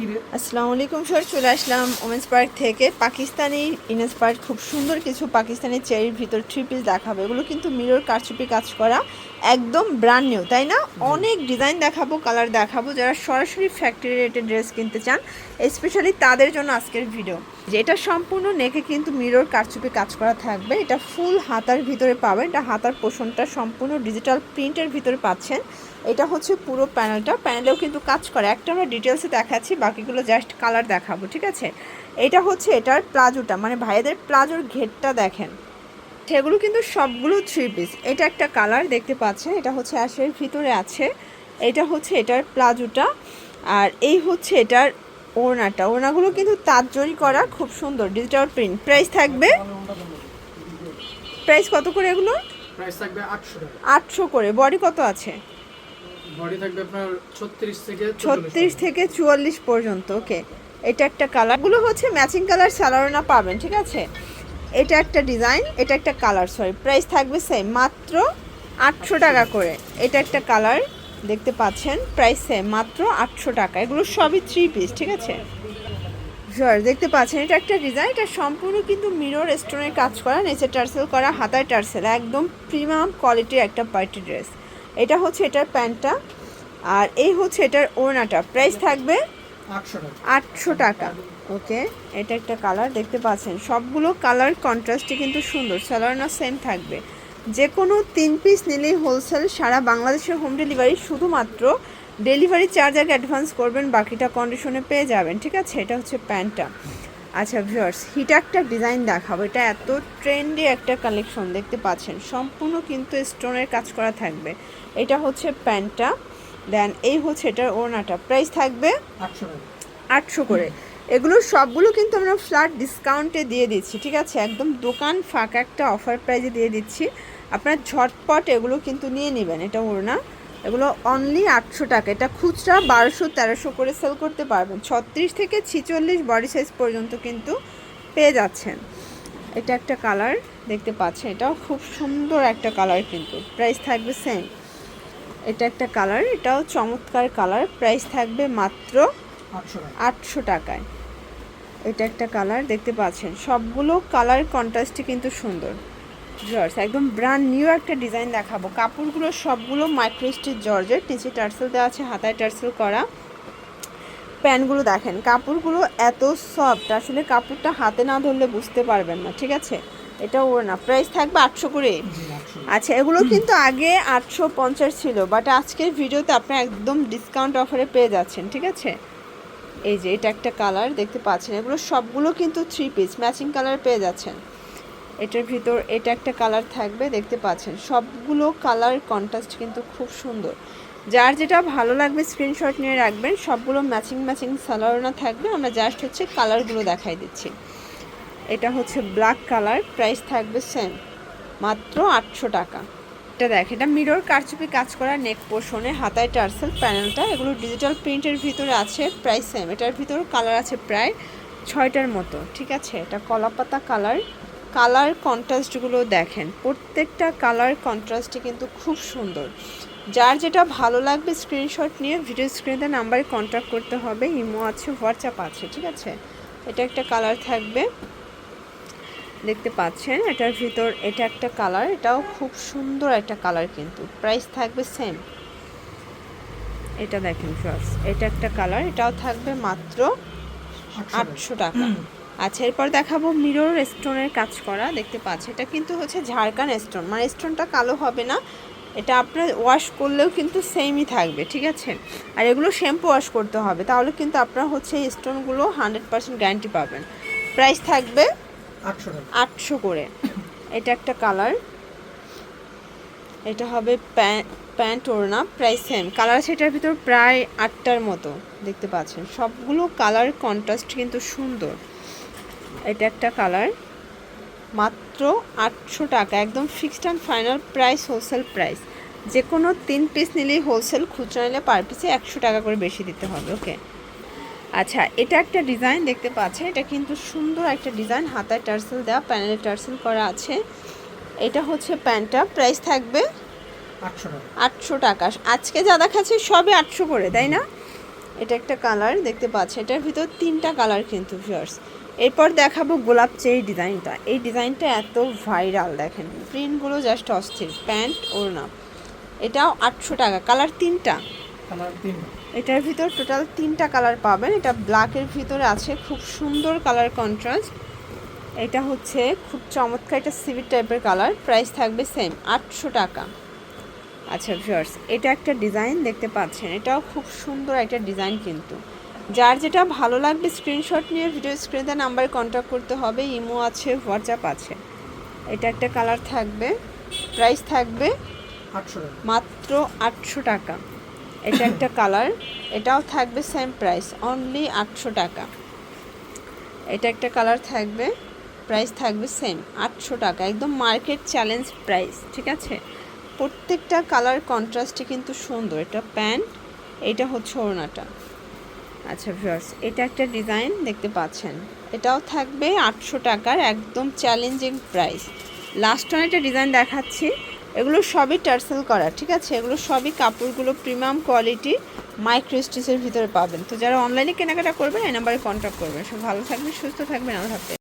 আসসালামু আলাইকুম স্যার চলে আসলাম ওমেন্স পার্ক থেকে। পাকিস্তানি ইনেস পার্ক খুব সুন্দর কিছু পাকিস্তানি চেরির ভিতর থ্রি পিস দেখাবে। এগুলো কিন্তু মিরর কারচুপি কাজ করা। একদম ব্র্যান্ড নিউ তাই না? অনেক ডিজাইন দেখাবো কালার দেখাবো যারা সরাসরি ফ্যাক্টরি রেটের ড্রেস কিনতে চান স্পেশালি তাদের জন্য আজকের ভিডিও যেটা সম্পূর্ণ নেকে কিন্তু মিরর কারচুপি কাজ করা থাকবে এটা ফুল হাতার ভিতরে পাবেন এটা হাতার পোষণটা সম্পূর্ণ ডিজিটাল প্রিন্টের ভিতরে পাচ্ছেন। এটা হচ্ছে পুরো প্যানেলটা প্যানেলেও কিন্তু কাজ করে। একটা আমরা ডিটেলসে দেখাচ্ছি বাকিগুলো জাস্ট কালার দেখাবো ঠিক আছে? এটা হচ্ছে এটার প্লাজোটা মানে ভাইয়াদের প্লাজোর ঘেরটা দেখেন। সেগুলো কিন্তু সবগুলো থ্রি পিস এটা একটা কালার দেখতে পাচ্ছেন এটা হচ্ছে অ্যাশের ভিতরে আছে। এটা হচ্ছে এটার প্লাজোটা আর এই হচ্ছে এটার ওড়নাটা। ওড়নাগুলো কিন্তু তাঁতজরি করা খুব সুন্দর। ডিজিটাল প্রিন্ট প্রাইস থাকবে? প্রাইস কত করে এগুলো? প্রাইস থাকবে আটশো টাকা। আটশো করে। বডি কত আছে? বডি থাকবে আপনার ছত্রিশ থেকে ছত্রিশ থেকে চুয়াল্লিশ পর্যন্ত ওকে এটা একটা কালারগুলো হচ্ছে ম্যাচিং কালার সালোয়ারনা পাবেন ঠিক আছে? এটা একটা ডিজাইন, এটা একটা কালার সরি প্রাইস থাকবে সেম মাত্র আটশো টাকা করে। এটা একটা কালার, দেখতে পাচ্ছেন প্রাইস সেম মাত্র আটশো টাকা। এগুলো সবই থ্রি পিস ঠিক আছে? জর দেখতে পাচ্ছেন, এটা একটা ডিজাইন, এটা সম্পূর্ণ কিন্তু মিরর স্টোনের কাজ করা, নিচে টার্সেল করা, হাতায় টার্সেল, একদম প্রিমিয়াম কোয়ালিটির একটা পার্টি ড্রেস এটা হচ্ছে এটার প্যান্টটা, আর এই হচ্ছে এটার ওড়নাটা। প্রাইস থাকবে আটশো টাকা। ওকে, এটা একটা কালার দেখতে পাচ্ছেন। সবগুলো কালার কন্ট্রাস্টে কিন্তু সুন্দর সালোয়ারনা সেম থাকবে। যে কোনো তিন পিস নিলেই হোলসেল সারা বাংলাদেশের হোম ডেলিভারি শুধুমাত্র ডেলিভারি চার্জ আগে অ্যাডভান্স করবেন, বাকিটা কন্ডিশনে পেয়ে যাবেন, ঠিক আছে? এটা হচ্ছে প্যান্টটা। আচ্ছা ভিউয়ার্স হিটা একটা ডিজাইন দেখাবো। এটা এত ট্রেন্ডি একটা কালেকশন দেখতে পাচ্ছেন? সম্পূর্ণ কিন্তু স্টোনের কাজ করা থাকবে। এটা হচ্ছে প্যান্টটা। দেন এই হচ্ছে এটার ওড়নাটা। প্রাইস থাকবে আটশো আটশো করে। এগুলো সবগুলো কিন্তু আমরা ফ্ল্যাট ডিসকাউন্টে দিয়ে দিচ্ছি ঠিক আছে? একদম দোকান ফাঁকা একটা অফার প্রাইজে দিয়ে দিচ্ছি। আপনার ঝটপট এগুলো কিন্তু নিয়ে নেবেন এটা ওড়না। এগুলো অনলি আটশো টাকা। এটা খুচরা বারোশো তেরোশো করে সেল করতে পারবেন। ছত্রিশ থেকে ছিচল্লিশ বডি সাইজ পর্যন্ত কিন্তু পেয়ে যাচ্ছেন। এটা একটা কালার দেখতে পাচ্ছেন? এটাও খুব সুন্দর একটা কালার কিন্তু। প্রাইস থাকবে সেম এটা একটা কালার এটাও চমৎকার কালার। প্রাইস থাকবে মাত্র আটশো টাকায়। এটা একটা কালার দেখতে পাচ্ছেন। সবগুলো কালার কন্ট্রাস্টই কিন্তু সুন্দর। জর্জ একদম ব্র্যান্ড নিউ একটা ডিজাইন দেখাবো। কাপড়গুলো সবগুলো মাইক্রোস্টিচ জর্জের নিচে টার্সেল দেওয়া আছে হাতায় টার্সেল করা। প্যান্টগুলো দেখেন কাপড়গুলো এত সফট আসলে কাপড়টা হাতে না ধরলে বুঝতে পারবেন না ঠিক আছে? এটা ওর না। প্রাইস থাকবে আটশো করে। আচ্ছা এগুলো কিন্তু আগে আটশো পঞ্চাশ ছিল বাট আজকের ভিডিওতে আপনি একদম ডিসকাউন্ট অফারে পেয়ে যাচ্ছেন, ঠিক আছে? এই যে, এটা একটা কালার দেখতে পাচ্ছেন? এগুলো সবগুলো কিন্তু থ্রি পিস ম্যাচিং কালার পেয়ে যাচ্ছেন। এটার ভিতর, এটা একটা কালার থাকবে, দেখতে পাচ্ছেন? সবগুলো কালার কন্ট্রাস্ট কিন্তু খুব সুন্দর। যার যেটা ভালো লাগবে স্ক্রিনশট নিয়ে রাখবেন, সবগুলো ম্যাচিং ম্যাচিং সালোয়ারনা থাকবে। আমরা জাস্ট হচ্ছে কালারগুলো দেখাই দিচ্ছি। এটা হচ্ছে ব্ল্যাক কালার প্রাইস থাকবে সেম মাত্র আটশো টাকা। এটা দেখ, এটা মিরর কারচুপি, কাজ করা নেক পোষণে হাতায় টার্সেল প্যানেলটা এগুলো ডিজিটাল প্রিন্টের ভিতরে আছে প্রাইস সেম এটার ভিতর কালার আছে প্রায় ছয়টার মতো, ঠিক আছে? এটা কলাপাতা কালার কালার কন্ট্রাস্টগুলো দেখেন, প্রত্যেকটা কালার কন্ট্রাস্টে কিন্তু খুব সুন্দর। যার যেটা ভালো লাগবে স্ক্রিনশট নিয়ে ভিডিও স্ক্রিনে নাম্বারে কন্ট্যাক্ট করতে হবে ইমো আছে হোয়াটসঅ্যাপ আছে, ঠিক আছে? এটা একটা কালার থাকবে। দেখতে পাচ্ছেন এটার ভিতর এটা একটা কালার এটাও খুব সুন্দর একটা কালার কিন্তু। প্রাইস থাকবে সেম এটা দেখেন ফার্স্ট এটা একটা কালার এটাও থাকবে মাত্র আটশো টাকা। আচ্ছা এরপর দেখাবো মিরর স্টোনের কাজ করা। দেখতে পাচ্ছি এটা কিন্তু হচ্ছে ঝাড়খান স্টোন মানে স্টোনটা কালো হবে না। এটা আপনার ওয়াশ করলেও কিন্তু সেমই থাকবে ঠিক আছে? আর এগুলো শ্যাম্পু ওয়াশ করতে হবে তাহলে কিন্তু আপনার হচ্ছে এই স্টোনগুলো হান্ড্রেড পার্সেন্ট গ্যারান্টি পাবেন। প্রাইস থাকবে আটশো করে। এটা একটা কালার। এটা হবে প্যান্ট ওড়না, প্রাইস সেম। কালার সেটার ভিতর প্রায় আটটার মতো, দেখতে পাচ্ছেন। সবগুলো কালার কন্ট্রাস্ট কিন্তু সুন্দর। এটা একটা কালার। মাত্র আটশো টাকা, একদম fixed and final price, wholesale price. যে কোনো তিন পিস নিলেই হোলসেল খুচরা নিলে পার পিসে একশো টাকা করে বেশি দিতে হবে, ওকে? আচ্ছা এটা একটা ডিজাইন দেখতে পাচ্ছেন। এটা কিন্তু সুন্দর একটা ডিজাইন। হাতায় টার্সেল দেওয়া প্যানেলে টার্সেল করা আছে। এটা হচ্ছে প্যান্টটা। প্রাইস থাকবে আটশো টাকা। আজকে যা দেখাচ্ছে সবই আটশো করে তাই না? এটা একটা কালার দেখতে পাচ্ছে এটার ভিতর তিনটা কালার কিন্তু ভিউয়ার্স এরপর দেখাবো গোলাপ চেরি ডিজাইনটা। এই ডিজাইনটা এত ভাইরাল দেখেন। প্রিন্টগুলো জাস্ট অস্থির। প্যান্ট ওড়না। এটাও আটশো টাকা। কালার তিনটা। কালার এটার ভিতর টোটাল তিনটা কালার পাবেন। এটা ব্ল্যাকের ভিতরে আছে খুব সুন্দর কালার কন্ট্রাস্ট এটা হচ্ছে খুব চমৎকার এটা সিভিট টাইপের কালার প্রাইস থাকবে সেম আটশো টাকা। আচ্ছা ভিউয়ার্স এটা একটা ডিজাইন দেখতে পাচ্ছেন। এটাও খুব সুন্দর একটা ডিজাইন কিন্তু। যার যেটা ভালো লাগবে স্ক্রিনশট নিয়ে ভিডিও স্ক্রিনে নাম্বারে কন্ট্যাক্ট করতে হবে ইমো আছে হোয়াটসঅ্যাপ আছে। এটা একটা কালার থাকবে প্রাইস থাকবে আটশো মাত্র আটশো টাকা। এটা একটা কালার। এটাও থাকবে সেম প্রাইস অনলি আটশো টাকা। এটা একটা কালার থাকবে প্রাইস থাকবে সেম আটশো টাকা। একদম মার্কেট চ্যালেঞ্জ প্রাইস ঠিক আছে? প্রত্যেকটা কালার কন্ট্রাস্টে কিন্তু সুন্দর। এটা প্যান্ট এটা হচ্ছে ওড়নাটা। আচ্ছা ভিউয়ার্স এটা একটা ডিজাইন দেখতে পাচ্ছেন। এটাও থাকবে আটশো টাকার একদম চ্যালেঞ্জিং প্রাইস লাস্ট ওয়ান একটা ডিজাইন দেখাচ্ছি। এগুলো সবই টার্সেল করা, ঠিক আছে? এগুলো সবই কাপড়গুলো প্রিমিয়াম কোয়ালিটি মাইক্রো স্টিচের ভিতরে পাবেন। তো যারা অনলাইনে কেনাকাটা করবেন, এই নাম্বারে কন্ট্যাক্ট করবেন। সব ভালো থাকবেন, সুস্থ থাকবেন আমার হাফেজ।